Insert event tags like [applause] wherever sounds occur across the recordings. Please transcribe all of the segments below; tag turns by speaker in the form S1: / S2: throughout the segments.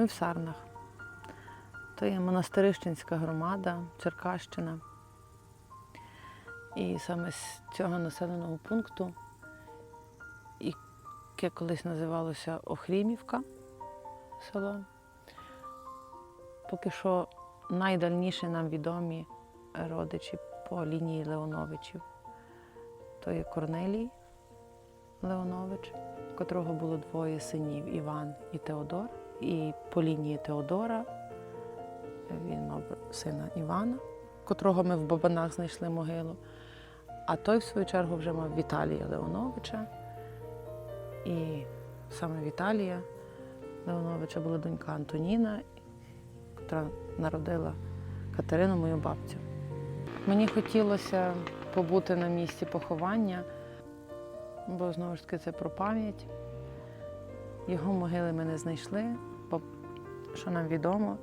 S1: Ми в Сарнах. То є монастирищенська громада, Черкащина. І саме з цього населеного пункту, яке колись називалося Охрімівка село, поки що найдальніше нам відомі родичі по лінії Леоновичів. То є Корнелій Леонович, котрого було двоє синів Іван і Теодор. І по лінії Теодора він мав сина Івана, котрого ми в Бабанах знайшли могилу. А той, в свою чергу, вже мав Віталія Леоновича. І саме Віталія Леоновича була донька Антоніна, яка народила Катерину, мою бабцю. Мені хотілося побути на місці поховання, бо знову ж таки це про пам'ять. Його могили ми не знайшли, що нам відомо,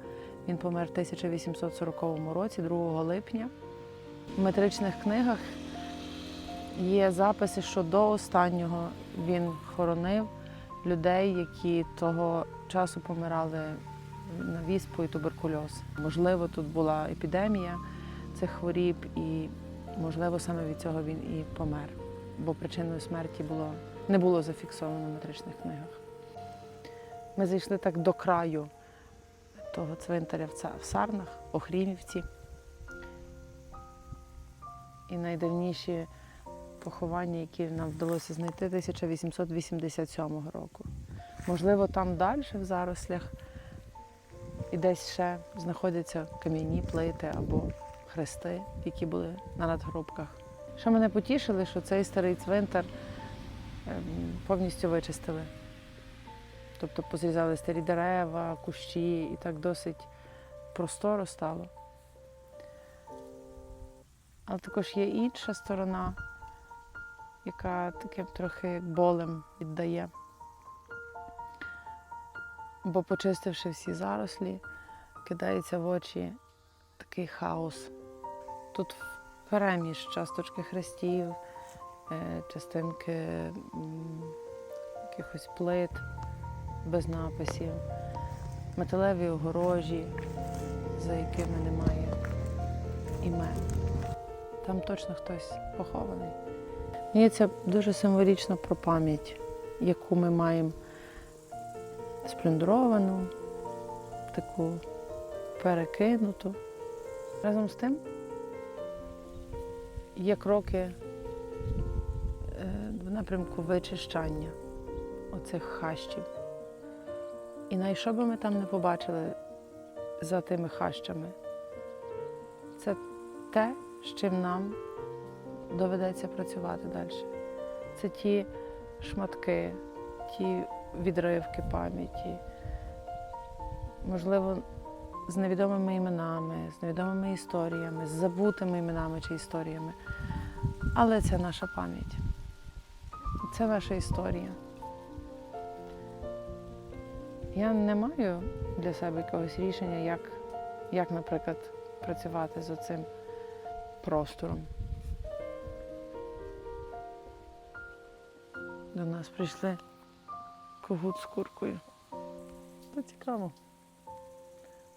S1: він помер в 1840 році, 2 липня. В метричних книгах є записи, що до останнього він хоронив людей, які того часу помирали на віспу і туберкульоз. Можливо, тут була епідемія цих хворіб, і, можливо, саме від цього він і помер, бо причиною смерті було, не було зафіксовано в метричних книгах. Ми зайшли так до краю того цвинтаря в Сарнах, Охрімівці. І найдавніші поховання, які нам вдалося знайти 1887 року. Можливо, там далі в зарослях і десь ще знаходяться кам'яні плити або хрести, які були на надгробках. Що мене потішили, що цей старий цвинтар ем, повністю вичистили. Тобто позрізали старі дерева, кущі і так досить просторо стало. Але також є інша сторона, яка таким трохи болем віддає. Бо почистивши всі зарослі, кидається в очі такий хаос. Тут переміж часточки хрестів, е, частинки якихось плит без написів, металеві огорожі, за якими немає імен. Там точно хтось похований. Мені це дуже символічно про пам'ять, яку ми маємо сплюндровану, таку перекинуту. Разом з тим є кроки е, в напрямку вичищання оцих хащів. І навіть що би ми там не побачили за тими хащами, це те, з чим нам доведеться працювати далі. Це ті шматки, ті відривки пам'яті, можливо, з невідомими іменами, з невідомими історіями, з забутими іменами чи історіями. Але це наша пам'ять. Це наша історія. Я не маю для себе якогось рішення, як, як наприклад, працювати з цим простором. До нас прийшли когут з куркою. Це цікаво.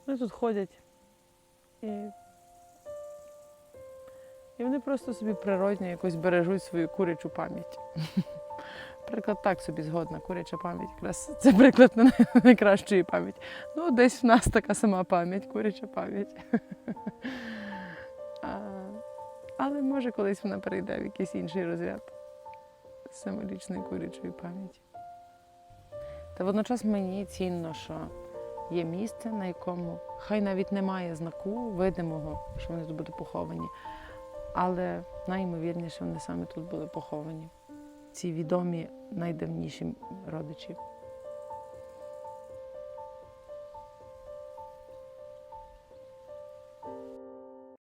S1: Вони тут ходять і, і вони просто собі природньо якось бережуть свою курячу пам'ять. [laughs] Приклад так собі згодна, куряча пам'ять. Якраз це приклад на найкращої пам'яті. Ну, десь в нас така сама пам'ять, куряча пам'ять. Але може колись вона перейде в якийсь інший розряд символічної курячої пам'яті. Та водночас мені цінно, що є місце, на якому хай навіть немає знаку видимого, що вони тут будуть поховані, але найімовірніше вони саме тут були поховані. Ці відомі найдавніші родичі